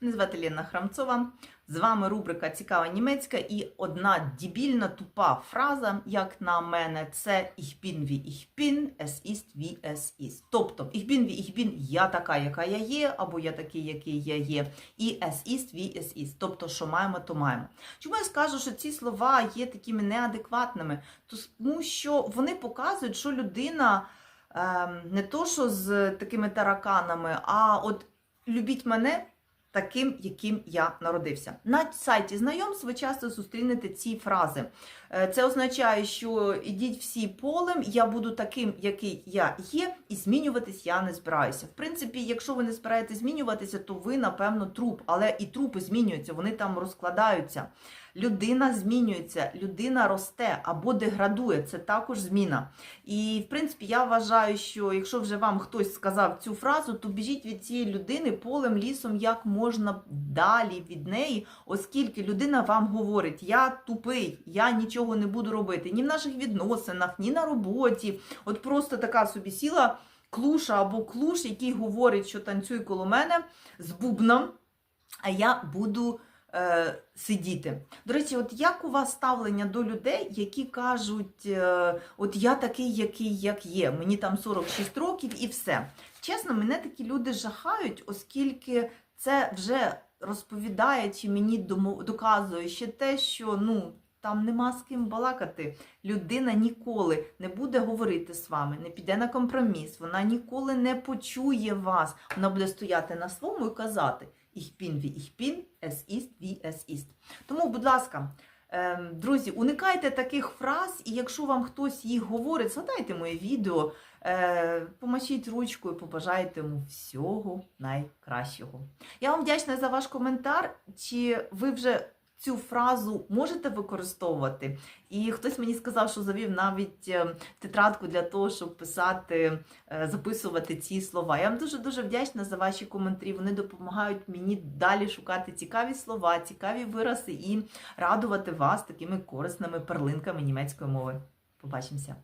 Мене звати Лена Храмцова. З вами рубрика Цікава німецька і одна дебільна тупа фраза, як на мене, це Ich bin wie ich bin, es ist wie es ist. Тобто, ich bin wie ich bin, я така, яка я є, або я такий, який я є. І es ist wie es ist. Тобто, що маємо, то маємо. Чому я скажу, що ці слова є такими неадекватними? Тому що вони показують, що людина ем, не то, що з такими тараканами, а от любіть мене таким, яким я народився. На сайті знайомств ви часто зустрінете ці фрази. Е, Це означає, що ідіть всі полем, я буду таким, який я є, і змінюватись я не збираюся. В принципі, якщо ви не збираєтесь змінюватися, то ви, напевно, труп, але і трупи змінюються, вони там розкладаються. Людина змінюється, людина росте або деградує. Це також зміна. І, в принципі, я вважаю, що якщо вже вам хтось сказав цю фразу, то біжіть від цієї людини полем, лісом як можна далі від неї, оскільки людина вам говорить: я тупий, я нічого не буду робити ні в наших відносинах, ні на роботі. От просто така собі сіла клуша або клуш, який говорить, що танцюй коло мене з бубном, а я буду е, сидіти. До речі, от як у вас ставлення до людей, які кажуть, е, от я такий, який як є, мені там 46 років і все. Чесно, мене такі люди жахають, оскільки це вже розповідає чи мені доказує ще те, що ну. Там нема з ким балакати. Людина ніколи не буде говорити з вами, не піде на компроміс, вона ніколи не почує вас. Вона буде стояти на своєму і казати Ich bin wie ich bin, es ist wie es ist. Тому, будь ласка, ем, друзі, уникайте таких фраз, і якщо вам хтось їх говорить, згадайте моє відео, е, помашіть ручкою, побажайте йому всього найкращого. Я вам вдячна за ваш коментар. Чи ви вже цю фразу можете використовувати? І хтось мені сказав, що завів навіть е, тетрадку для того, щоб писати, е, записувати ці слова. Я вам дуже дуже вдячна за ваші коментарі. Вони допомагають мені далі шукати цікаві слова, цікаві вирази і радувати вас такими корисними перлинками німецької мови. Побачимося!